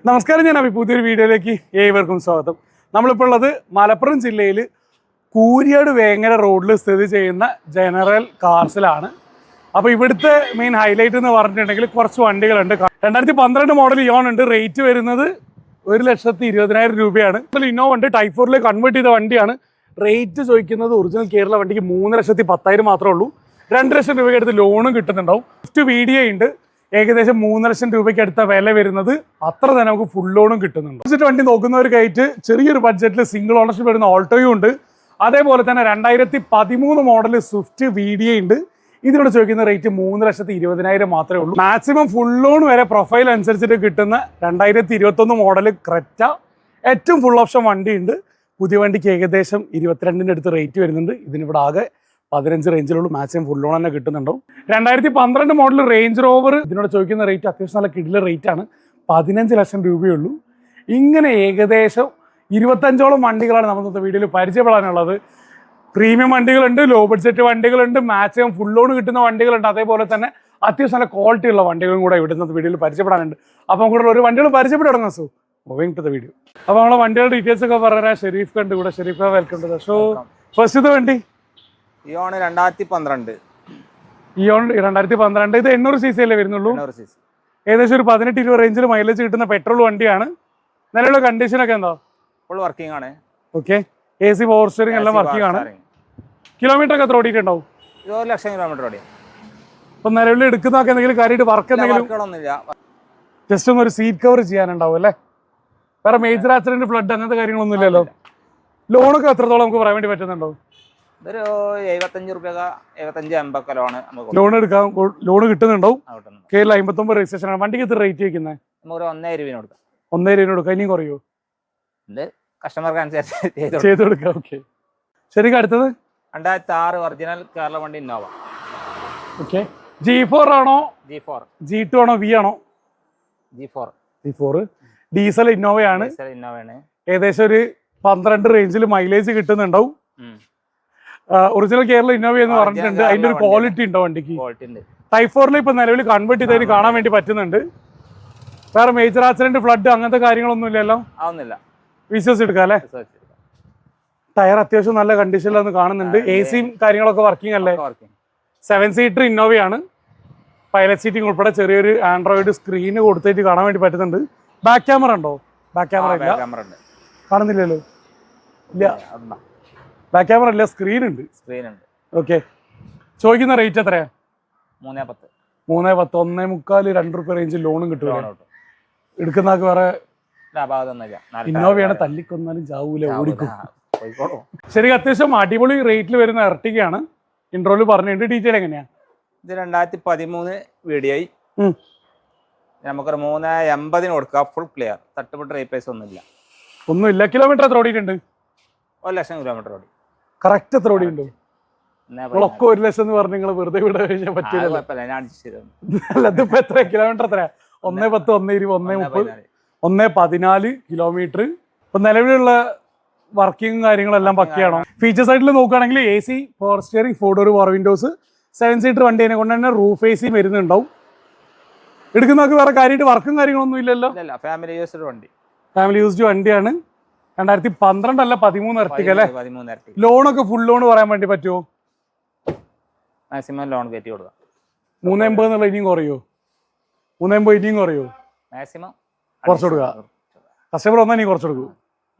നമസ്കാരം ഞാൻ അഭി. പുതിയൊരു വീഡിയോയിലേക്ക് ഏവർക്കും സ്വാഗതം. നമ്മളിപ്പോൾ ഉള്ളത് മലപ്പുറം ജില്ലയിൽ കൂരിയാട് വേങ്ങര റോഡിൽ സ്ഥിതി ചെയ്യുന്ന ജനറൽ കാർസിലാണ്. അപ്പോൾ ഇവിടുത്തെ മെയിൻ ഹൈലൈറ്റ് എന്ന് പറഞ്ഞിട്ടുണ്ടെങ്കിൽ കുറച്ച് വണ്ടികളുണ്ട്. രണ്ടായിരത്തി പന്ത്രണ്ട് മോഡൽ ഇയോൺ ഉണ്ട്. റേറ്റ് വരുന്നത് ഒരു ലക്ഷത്തി ഇരുപതിനായിരം രൂപയാണ്. ഇന്നോവ ഉണ്ട്. ടൈപ്പ് ഫോറിൽ കൺവേർട്ട് ചെയ്ത വണ്ടിയാണ്. റേറ്റ് ചോദിക്കുന്നത് ഒറിജിനൽ കേരള വണ്ടിക്ക് മൂന്ന് ലക്ഷത്തി പത്തായിരം മാത്രമേ ഉള്ളൂ. രണ്ട് ലക്ഷം രൂപയ്ക്ക് അടുത്ത് ലോണും കിട്ടുന്നുണ്ടാവും. ഫസ്റ്റ് വീഡിയോ ഉണ്ട്. ഏകദേശം മൂന്ന് ലക്ഷം രൂപയ്ക്ക് അടുത്ത വില വരുന്നത് അത്ര തന്നെ നമുക്ക് ഫുൾ ലോണും കിട്ടുന്നുണ്ട്. ബഡ്ജറ്റ് വണ്ടി നോക്കുന്നവർക്കായിട്ട് ചെറിയൊരു ബഡ്ജറ്റിൽ സിംഗിൾ ഓണർഷിപ്പ് വരുന്ന ഓൾട്ടോയും ഉണ്ട്. അതേപോലെ തന്നെ രണ്ടായിരത്തി പതിമൂന്ന് മോഡൽ സ്വിഫ്റ്റ് വീഡിയോ ഉണ്ട്. ഇതിനോട് ചോദിക്കുന്ന റേറ്റ് മൂന്ന് ലക്ഷത്തി ഇരുപതിനായിരം മാത്രമേ ഉള്ളൂ. മാക്സിമം ഫുൾ ലോൺ വരെ പ്രൊഫൈൽ അനുസരിച്ചിട്ട് കിട്ടുന്ന രണ്ടായിരത്തി ഇരുപത്തൊന്ന് മോഡൽ ക്രെറ്റ ഏറ്റവും ഫുൾ ഓപ്ഷൻ വണ്ടിയുണ്ട്. പുതിയ വണ്ടിക്ക് ഏകദേശം ഇരുപത്തിരണ്ടിന്റെ അടുത്ത് റേറ്റ് വരുന്നുണ്ട്. ഇതിനിവിടെ ആകെ പതിനഞ്ച് റേഞ്ചിലുള്ള മാക്സിമം ഫുൾ ലോൺ തന്നെ കിട്ടുന്നുണ്ടാവും. രണ്ടായിരത്തി പന്ത്രണ്ട് മോഡൽ റേഞ്ച് റോവർ ഇതിനോട് ചോദിക്കുന്ന റേറ്റ് അത്യാവശ്യം നല്ല കിടില റേറ്റ് ആണ്. പതിനഞ്ച് ലക്ഷം രൂപയുള്ളൂ. ഇങ്ങനെ ഏകദേശം ഇരുപത്തഞ്ചോളം വണ്ടികളാണ് നമ്മൾ ഇന്നത്തെ വീഡിയോയിൽ പരിചയപ്പെടാനുള്ളത്. പ്രീമിയം വണ്ടികളുണ്ട് ലോ ബഡ്ജറ്റ് വണ്ടികളുണ്ട് മാക്സിമം ഫുൾ ലോൺ കിട്ടുന്ന വണ്ടികളുണ്ട്. അതേപോലെ തന്നെ അത്യാവശ്യം നല്ല ക്വാളിറ്റി ഉള്ള വണ്ടികളും കൂടെ ഇവിടുന്ന വീഡിയോയിൽ പരിചയപ്പെടാനുണ്ട്. അപ്പം കൂടുതൽ ഒരു വണ്ടികൾ പരിചയപ്പെടുന്ന സു സോ. മൂവിങ് ടു ദ വീഡിയോ അപ്പോൾ നമ്മളെ വണ്ടികളുടെ ഡീറ്റെയിൽസ് ഒക്കെ പറയാൻ ഷെരീഫ് കണ്ട് കൂടെ Shareef welcome to the show first ഇത് വണ്ടി. ഇയോണ് രണ്ടായിരത്തി പന്ത്രണ്ട് ഇയോൺ രണ്ടായിരത്തി പന്ത്രണ്ട് ഇത് എണ്ണൂറ് സി സി അല്ലേ വരുന്നുള്ളൂ? എണ്ണൂറ് സി സി ഏകദേശം ഒരു പതിനെട്ട് ഇരുപത് റേഞ്ചിൽ മൈലേജ് കിട്ടുന്ന പെട്രോൾ വണ്ടിയാണ്. നിലവിലെ കണ്ടീഷൻ ഒക്കെ എന്താ? ഫുൾ വർക്കിംഗ് ആണ്. Okay A C power steering എല്ലാം വർക്കിംഗ് ആണ്. കിലോമീറ്റർ ഒക്കെ എത്ര ഓടിയിട്ടുണ്ടാവും? ഇത് ഒരു ലക്ഷം കിലോമീറ്റർ ഓടി ഇപ്പൊ നിലവിൽ എടുക്കുന്നതൊക്കെ എന്തെങ്കിലും കാര്യമായിട്ട് വർക്ക് എന്തെങ്കിലും ജസ്റ്റ് ഒന്ന് ഒരു സീറ്റ് കവർ ചെയ്യാനുണ്ടാവും അല്ലേ? വേറെ മേജർ ആക്സിഡന്റ് ഫ്ലഡ് അങ്ങനത്തെ കാര്യങ്ങളൊന്നും ഇല്ലല്ലോ? ലോണൊക്കെ എത്രത്തോളം നമുക്ക് പറയാൻ വേണ്ടി പറ്റുന്നുണ്ടോ ഇതൊരു എഴുപത്തഞ്ച് റുപ്യ എഴുപത്തഞ്ച് എൺപൊക്കെ ലോൺ ലോൺ എടുക്കാം. ലോൺ കിട്ടുന്നുണ്ടാവും. കേരള അമ്പത്തൊമ്പത് രജിസ്ട്രേഷൻ ആണ്. വണ്ടിക്ക് എത്ര റേറ്റ് വെക്കുന്നത് നമുക്കൊരു ഒന്നേ രൂപ കൊടുക്കാം. ഒന്നേ രൂപ കൊടുക്കാം. ഇനിയും കുറയോ? ഇത് കസ്റ്റമർക്ക് അനുസരിച്ച് ചെയ്ത് കൊടുക്കാം. ഓക്കെ ശരിക്കും അടുത്തത്? രണ്ടായിരത്തി ആറ് ഒറിജിനൽ കേരള വണ്ടി ഇന്നോവ ഓക്കെ ജി ഫോർ ആണോ? ജി ഫോർ ജി ടു ആണോ? വി ആണോ? G four G four diesel ഇന്നോവയാണ് ഇന്നോവയാണ് ഏകദേശം ഒരു പന്ത്രണ്ട് റേഞ്ചിൽ മൈലേജ് കിട്ടുന്നുണ്ടാവും. ഒറിജിനൽ കേരള ഇന്നോവ എന്ന് പറഞ്ഞിട്ടുണ്ട്. അതിന്റെ ഒരു ക്വാളിറ്റി ഉണ്ടോ വണ്ടിക്ക്? ക്വാളിറ്റി ഉണ്ട്. ടൈപ്പ് ഫോറിൽ ഇപ്പൊ നിലവിൽ കൺവേർട്ട് ചെയ്തതിന് കാണാൻ വേണ്ടി പറ്റുന്നുണ്ട്. വേറെ മേജർ ആക്സിഡന്റ് ഫ്ലഡ് അങ്ങനത്തെ കാര്യങ്ങളൊന്നും ഇല്ലല്ലോ? വിശ്വസിച്ചെടുക്കാം അല്ലേ. ടയർ അത്യാവശ്യം നല്ല കണ്ടീഷനിലൊന്ന് കാണുന്നുണ്ട്. എ സിയും കാര്യങ്ങളൊക്കെ വർക്കിംഗ് അല്ലേ. സെവൻ സീറ്റർ ഇന്നോവയാണ് പൈലറ്റ് സീറ്റിംഗ് ഉൾപ്പെടെ ചെറിയൊരു ആൻഡ്രോയിഡ് സ്ക്രീന് കൊടുത്തിട്ട് കാണാൻ വേണ്ടി പറ്റുന്നുണ്ട്. ബാക്ക് ക്യാമറ ഉണ്ടോ? ബാക്ക് ക്യാമറ ഇല്ല. കാണുന്നില്ലല്ലോ? ഇല്ല. ബാക്ക് ക്യാമറ അല്ല സ്ക്രീൻ ഉണ്ട്. സ്ക്രീൻ ഉണ്ട്. ഓക്കെ ചോദിക്കുന്ന റേറ്റ് എത്രയാ? മൂന്നേ പത്ത്. മൂന്നേ പത്ത് ഒന്നേ മുക്കാൽ രണ്ട് റുപ്യ റേഞ്ച് ലോണും കിട്ടും എടുക്കുന്ന വേറെ ഇന്നോവയാണ് തല്ലിക്കൊന്നാലും ചാവൂല ഓടിക്കും. ശരി അത്യാവശ്യം അടിപൊളി റേറ്റിൽ വരുന്ന ഇറട്ടിക്കാണ് ഇൻട്രോയിൽ പറഞ്ഞിട്ട് ഡീറ്റെയിൽ എങ്ങനെയാ? ഇത് രണ്ടായിരത്തി പതിമൂന്ന് വീഡിയോ ഉം. നമുക്കൊരു മൂന്ന് എൺപതിന് കൊടുക്കാം ഫുൾ ക്ലിയർ തട്ടുപൊട്ട് റീപ്ലേസ് ഒന്നുമില്ല. ഒന്നുമില്ല. കിലോമീറ്റർ എത്ര ഓടിയിട്ടുണ്ട്? ഒരു ലക്ഷം കിലോമീറ്റർ ഓടി. കറക്റ്റ് എത്ര ഓടിയുണ്ട് ഉണ്ട് ഒക്കെ ഒരു ലക്ഷം എന്ന് പറഞ്ഞ് നിങ്ങൾ വെറുതെ വിടാൻ കഴിഞ്ഞാൽ പറ്റില്ല അല്ല ഇതിപ്പോ എത്ര കിലോമീറ്റർ എത്രയാ? ഒന്നേ പത്ത് ഒന്നേ ഇരുപത് ഒന്നേ മുപ്പത് ഒന്നേ പതിനാല് കിലോമീറ്റർ ഇപ്പൊ നിലവിലുള്ള വർക്കിംഗ് കാര്യങ്ങളെല്ലാം പക്കയാണോ? ഫീച്ചർ സൈഡിൽ നോക്കുകയാണെങ്കിൽ A C four steering four door power windows seven seater വണ്ടീനെ കൊണ്ട് തന്നെ റൂഫ് എ സി വരുന്നുണ്ടാവും. എടുക്കുന്നവർക്ക് വേറെ കാര്യമായിട്ട് വർക്കും കാര്യങ്ങളൊന്നും ഇല്ലല്ലോ. ഫാമിലി യൂസ്ഡ് വണ്ടി. ഫാമിലി യൂസ്ഡ് വണ്ടിയാണ്. രണ്ടായിരത്തി പന്ത്രണ്ടല്ല പതിമൂന്ന് ഇരട്ടിക്ക് അല്ലേ? പതിമൂന്ന് ലോണൊക്കെ ഫുൾ ലോൺ പറയാൻ വേണ്ടി പറ്റുമോ മാക്സിമം ലോൺ കയറ്റി കൊടുക്കാം. മൂന്ന് എൺപത് എന്നുള്ള ഇനിയും കുറയോ? മൂന്ന് എൺപത് ഇനിയും കുറയോ? മാക്സിമം കുറച്ച് കൊടുക്കുക. കസ്റ്റമർ വന്നാൽ ഇനി കുറച്ച് കൊടുക്കും.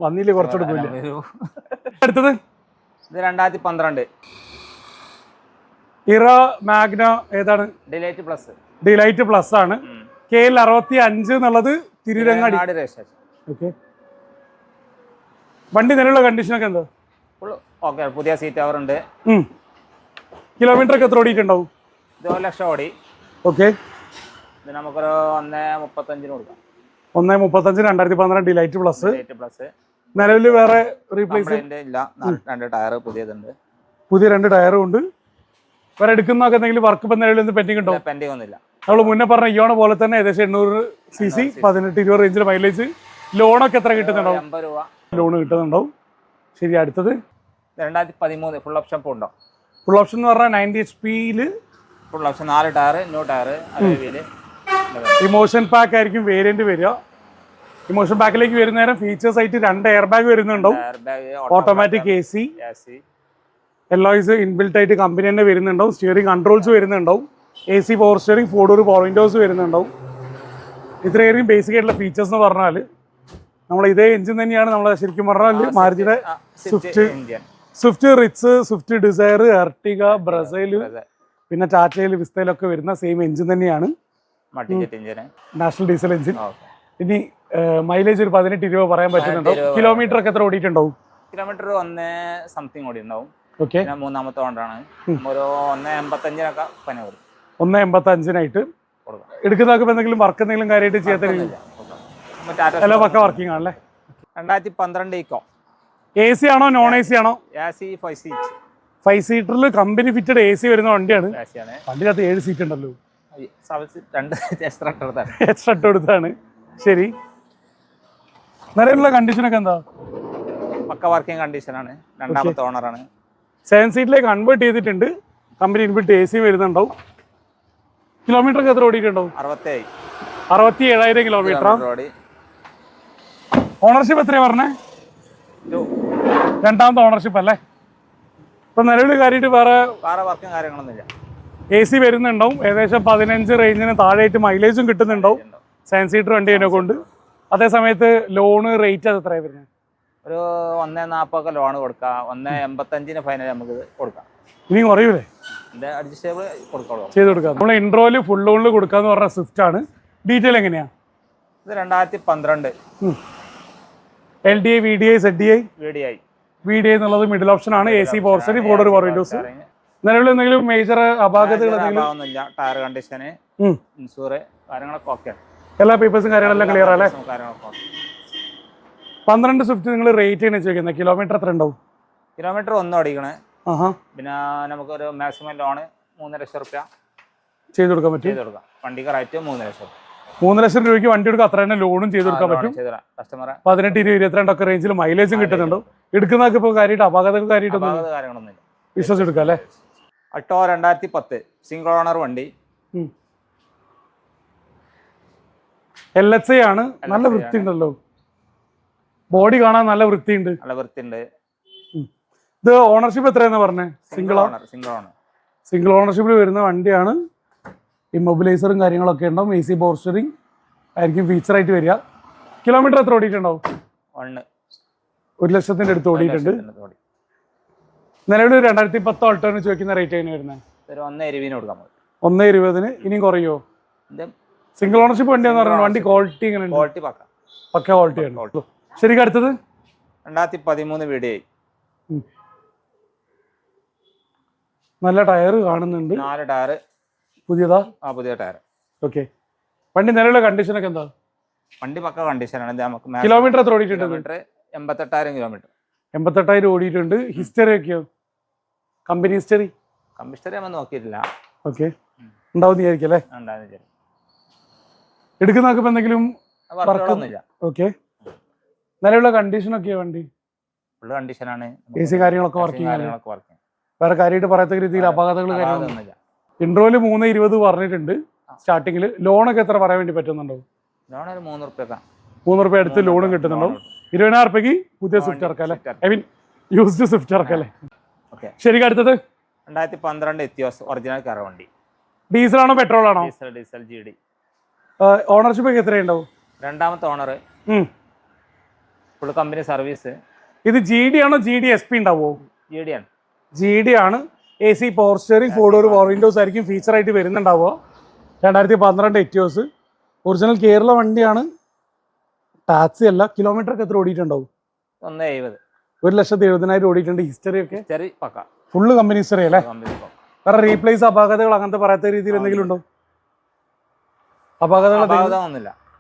വന്നില്ലേ കുറച്ച് കൊടുക്കില്ല? അടുത്തത്? ഇത് രണ്ടായിരത്തി പന്ത്രണ്ട് ഇറ മാഗ്ന ഏതാണ്? ഡിലൈറ്റ് പ്ലസ് ഡിലൈറ്റ് പ്ലസ് ആണ്. കെ എൽ അറുപത്തി അഞ്ച് എന്നുള്ളത് തിരുരങ്ങാടി. ഓക്കെ വണ്ടി നിലവിലുള്ള കണ്ടീഷനൊക്കെ എന്താ? ഓക്കെ പുതിയ സീറ്റ് അവർ ഉണ്ട്. കിലോമീറ്റർ ഒക്കെ എത്ര ഓടിയിട്ടുണ്ടാവും? ഇത് ഒരു ലക്ഷം ഓടി. ഓക്കെ. ഇത് നമുക്കൊരു ഒന്നേ മുപ്പത്തഞ്ചിന് കൊടുക്കാം. ഒന്നേ മുപ്പത്തഞ്ച് രണ്ടായിരത്തി പന്ത്രണ്ട് ഡിലൈറ്റ് പ്ലസ് പ്ലസ് നിലവിൽ വേറെ റീപ്ലേസ് ഇല്ല. രണ്ട് ടയർ പുതിയതുണ്ട്. പുതിയ രണ്ട് ടയറും ഉണ്ട്. വേറെ എടുക്കുന്നൊക്കെ എന്തെങ്കിലും വർക്ക് ഇപ്പം നിലവിൽ എന്ത് പെൻഡിങ് ഉണ്ടോ? പെൻഡിങ് ഒന്നുമില്ല. നമ്മൾ മുന്നേ പറഞ്ഞ ഇയോണ പോലെ തന്നെ ഏകദേശം എണ്ണൂറ് സി സി പതിനെട്ട് ഇരുപത് റേഞ്ചിൽ മൈലേജ് ലോണൊക്കെ എത്ര കിട്ടുന്നുണ്ടോ അമ്പത് രൂപ. ലോൺ കിട്ടുന്നുണ്ടാവും. ശരി അടുത്തത്. രണ്ടായിരത്തി പതിമൂന്ന് ഫുൾ ഓപ്ഷൻ ഇപ്പോൾ ഉണ്ടോ? ഫുൾ ഓപ്ഷൻ എന്ന് പറഞ്ഞാൽ നയന്റി എച്ച് പിയിൽ ഫുൾ ഓപ്ഷൻ നാല് tyre new tyre emotion pack ആയിരിക്കും വേരിയന്റ് വരിക. ഇമോഷൻ പാക്കിലേക്ക് വരുന്ന നേരം ഫീച്ചേഴ്സ് ആയിട്ട് രണ്ട് air bag വരുന്നുണ്ടാവും automatic A C alloys inbuilt ആയിട്ട് കമ്പനി തന്നെ വരുന്നുണ്ടാവും. Steering controls വരുന്നുണ്ടാവും. A C power steering four door power windows വരുന്നുണ്ടാവും. ഇത്രയേറെയും ബേസിക് ആയിട്ടുള്ള ഫീച്ചേഴ്സ് എന്ന് പറഞ്ഞാൽ നമ്മൾ ഇതേ എഞ്ചിൻ തന്നെയാണ് നമ്മൾ ശരിക്കും പറഞ്ഞാൽ മാരുതിയുടെ Swift Swift Ritz Swift Dzire Ertiga Brezza പിന്നെ ടാറ്റയിൽ വിസ്തയിലൊക്കെ വരുന്ന സെയിം എഞ്ചിൻ തന്നെയാണ്. നാഷണൽ ഡീസൽ എഞ്ചിൻ ഇനി മൈലേജ് ഒരു പതിനെട്ട് ഇരുപത് പറയാൻ പറ്റുന്നുണ്ടോ? കിലോമീറ്റർ ഒക്കെ എത്ര ഓടിയിട്ടുണ്ടാവും? കിലോമീറ്റർ ഒന്ന് സംതിങ് ഓടിയിട്ടുണ്ടാവും. പിന്നെ മൂന്നാമത്തെ കൊണ്ടാണ് ഒരു ഒന്ന് എൺപത്തഞ്ചിനൊക്കെ പനി കൊടുക്കും ഒന്ന് എൺപത്തി അഞ്ചിനായിട്ട് കൊടുക്കാം എടുക്കുന്നതൊക്കെ എന്തെങ്കിലും വർക്ക് എന്തെങ്കിലും കാര്യമായിട്ട് ചെയ്യാത്ത എല്ലാം പക്ക വർക്കിംഗ് ആണല്ലേ രണ്ടായിരത്തി പന്ത്രണ്ട് ഇക്കോ എ സി ആണോ നോൺ എ സി ആണോ? A C five seat five സീറ്ററിൽ company fitted A C വരുന്ന വണ്ടിയാണ്. വണ്ടിക്കകത്ത് ഏഴ് സീറ്റ് ഉണ്ടല്ലോ. രണ്ട് എക്സ്ട്രാ എക്സ്ട്രാ ഇട്ട് കൊടുത്താണ്. ശരി. നിലവിലുള്ള കണ്ടീഷനൊക്കെ എന്താ? പക്ക വർക്കിംഗ് കണ്ടീഷനാണ് രണ്ടാമത്തെ ഓണറാണ് സെവൻ സീറ്റിലേക്ക് കൺവേർട്ട് ചെയ്തിട്ടുണ്ട്. കമ്പനി ഇൻബിൽറ്റ് എ സി വരുന്നുണ്ടാവും. കിലോമീറ്റർ ഒക്കെ എത്ര ഓടിയിട്ടുണ്ടാവും? അറുപത്തേഴ്. അറുപത്തി ഏഴായിരം കിലോമീറ്റർ റോഡ് ഓണർഷിപ്പ് എത്രയാ പറഞ്ഞേ? രണ്ടാമത്തെ ഓണർഷിപ്പ് അല്ലേ? ഇപ്പൊ നിലവിൽ കാര്യമായിട്ട് വേറെ വേറെ വർക്കും കാര്യങ്ങളൊന്നുമില്ല എ സി വരുന്നുണ്ടാവും. ഏകദേശം പതിനഞ്ച് റേഞ്ചിന് താഴെയായിട്ട് മൈലേജും കിട്ടുന്നുണ്ടാവും. സെവൻ സീറ്റർ വണ്ടി അതിനെ കൊണ്ട്. അതേ സമയത്ത് ലോണ് റേറ്റ് അത് എത്രയാണ് വരുന്നത്? ഒരു ഒന്നേ നാൽപ്പൊക്കെ ലോൺ കൊടുക്കാം. ഒന്നേ എൺപത്തഞ്ചിന് ഫൈനൽ നമുക്ക് കൊടുക്കാം. ഇനി കുറയൂലേ? അഡ്ജസ്റ്റബിൾ കൊടുക്കാം ചെയ്ത് കൊടുക്കാം. നമ്മൾ ഇൻട്രോയിൽ ഫുൾ ലോണിൽ കൊടുക്കാന്ന് പറഞ്ഞ സ്വിഫ്റ്റ് ആണ്. ഡീറ്റെയിൽ എങ്ങനെയാ? ഇത് രണ്ടായിരത്തി പന്ത്രണ്ട്. L D I V D I Z D I V D I എന്നുള്ളത് മിഡിൽ ഓപ്ഷൻ ആണ്. A C power steering four power windows നിലവിൽ എന്തെങ്കിലും മേജർ അപാകതകൾ എന്തെങ്കിലും? ടയർ കണ്ടീഷന് ഉം. ഇൻഷൂർ കാര്യങ്ങളൊക്കെ ഓക്കെ എല്ലാ പേപ്പേഴ്സും കാര്യങ്ങളെല്ലാം ക്ലിയർ അല്ലേ? പന്ത്രണ്ട് സ്വിഫ്റ്റ് നിങ്ങൾ റേറ്റ് ആണ് ചോദിക്കുന്നത്. കിലോമീറ്റർ എത്ര ഉണ്ടാവും? കിലോമീറ്റർ ഒന്നും അടിക്കണേ. പിന്നെ നമുക്കൊരു മാക്സിമം ലോണ് മൂന്ന് ലക്ഷം റുപ്യ ചെയ്ത് കൊടുക്കാൻ പറ്റും? ചെയ്ത് കൊടുക്കാം. വണ്ടിക്ക് റേറ്റ് മൂന്ന് ലക്ഷം മൂന്ന് ലക്ഷം രൂപയ്ക്ക് വണ്ടി എടുക്കുക അത്ര തന്നെ ലോണും ചെയ്ത് കൊടുക്കാൻ പറ്റും. പതിനെട്ട് ഇരുപത് ഇരുപത്തിരണ്ടൊക്കെ റേഞ്ചിൽ മൈലേജും കിട്ടുന്നുണ്ട്. എടുക്കുന്നതൊക്കെ ഇപ്പോൾ കാര്യമായിട്ട് അപകടങ്ങൾ കാര്യമായിട്ടൊന്നും വിശ്വസിച്ചെടുക്കാം അല്ലേ? അട്ടോ രണ്ടായിരത്തി പത്ത് സിംഗിൾ ഓണർ വണ്ടി എൽ എച്ച് ആണ്. നല്ല വൃത്തി ഉണ്ടല്ലോ ബോഡി കാണാൻ നല്ല വൃത്തിയുണ്ട്. നല്ല വൃത്തിയുണ്ട്. ഇത് ഓണർഷിപ്പ് എത്രയാന്ന് പറഞ്ഞേ? Single owner single owner single ഓണർഷിപ്പിൽ വരുന്ന വണ്ടിയാണ് ഇമ്മൊബിലൈസറും കാര്യങ്ങളൊക്കെ ഉണ്ടാവും. എ സി പവർ സ്റ്റിയറിംഗ് ആയിരിക്കും ഫീച്ചറായിട്ട് വരിക. കിലോമീറ്റർ എത്ര ഓടിയിട്ടുണ്ടാവും? ഒരു ലക്ഷത്തിന്റെ അടുത്ത് ഓടിയിട്ടുണ്ട്. നിലവിൽ രണ്ടായിരത്തി പത്ത് ഓൾട്ടോന് ചോദിക്കുന്ന റേറ്റ് എങ്ങനെ വരുന്നത് ഒന്ന് എരിവിന് കൊടുക്കാൻ ഒന്ന് ഇരുപതിന് ഇനിയും കുറയോ? സിംഗിൾ ഓണർഷിപ്പ് വണ്ടിയാന്ന് പറഞ്ഞാൽ വണ്ടി ക്വാളിറ്റി ഇങ്ങനെ ക്വാളിറ്റി പക്ക. പക്ക ക്വാളിറ്റി ആണ്. ശരിക്കും അടുത്തത്? രണ്ടായിരത്തി പതിമൂന്ന് വീഡിയോ നല്ല ടയർ കാണുന്നുണ്ട്. നാല് ടയർ പുതിയതാ? ആ പുതിയ ടയർ. ഓക്കെ വണ്ടി നിലവിലെ കണ്ടീഷനൊക്കെ എന്താ? വണ്ടി പക്ക കണ്ടീഷനാണ് നമുക്ക് കിലോമീറ്റർ എത്ര ഓടിയിട്ടുണ്ട് കിലോമീറ്റർ എൺപത്തെട്ടായിരം കിലോമീറ്റർ എൺപത്തെട്ടായിരം ഓടിയിട്ടുണ്ട്. ഹിസ്റ്ററി ഒക്കെയോ കമ്പനി ഹിസ്റ്ററി കമ്പനി ഹിസ്റ്ററി നമ്മൾ നോക്കിയിട്ടില്ല. ഓക്കെ ഉണ്ടാവും വിചാരിക്കും അല്ലേ? ഇപ്പൊ എന്തെങ്കിലും ഓക്കെ ഓക്കെ കണ്ടീഷൻ ഒക്കെയാ വണ്ടി? ഫുള്ള് കണ്ടീഷനാണ് എ സി കാര്യങ്ങളൊക്കെ വർക്കിംഗ് വേറെ കാര്യമായിട്ട് പറയാത്ത രീതിയിൽ അപകടങ്ങൾ കാര്യങ്ങളൊന്നും അതൊന്നുമില്ല ഇൻട്രോയിൽ മൂന്ന് ഇരുപത് പറഞ്ഞിട്ടുണ്ട്. സ്റ്റാർട്ടിങ്ങിൽ ലോണൊക്കെ എത്ര പറയാൻ വേണ്ടി പറ്റുന്നുണ്ടോ? ലോൺ ഒരു മൂന്ന് റുപ്യൊക്കെ മൂന്ന് റുപ്യ അടുത്ത് ലോണും കിട്ടുന്നുണ്ടോ? ഇരുപതിനായിരം റുപ്യക്ക് പുതിയ സ്വിഫ്റ്റ് ഇറക്കാം അല്ലേ? ഐ മീൻ യൂസ്ഡ് സ്വിഫ്റ്റ് ഇറക്കാം അല്ലേ? ശരി ശരിക്കും അടുത്തത്. രണ്ടായിരത്തി പന്ത്രണ്ട് എത്തിയോസ് ഒറിജിനൽ കാർ വണ്ടി ആണോ പെട്രോൾ ആണോ? Diesel diesel G D ownership ഒക്കെ എത്രയുണ്ടാവും രണ്ടാമത്തെ ഓണർ. ഫുൾ കമ്പനി സർവീസ് ഇത് ജി ഡി ആണോ ജി ഡി എസ് പി ഉണ്ടാവോ ജി ഡി ആണ്. ജി ഡി ആണ്. A C power steering four door power windows ആയിരിക്കും ഫീച്ചർ ആയിട്ട് വരുന്നുണ്ടാവുക. രണ്ടായിരത്തി പന്ത്രണ്ട് എറ്റിയോസ് ഒറിജിനൽ കേരള വണ്ടിയാണ്. ടാക്സി അല്ല കിലോമീറ്റർ ഒക്കെ എത്ര ഓടിയിട്ടുണ്ടാവും? ഒന്ന് എഴുപത്. ഒരു ലക്ഷത്തി എഴുപതിനായിരം ഓടിയിട്ടുണ്ട്. ഹിസ്റ്ററി ഒക്കെ? ഫുള്ള് കമ്പനി ഹിസ്റ്ററി അല്ലേ? വേറെ റീപ്ലേസ് അപാകതകൾ അങ്ങനത്തെ പറയാത്ത രീതിയിൽ എന്തെങ്കിലും ഉണ്ടോ? അപാകതകൾ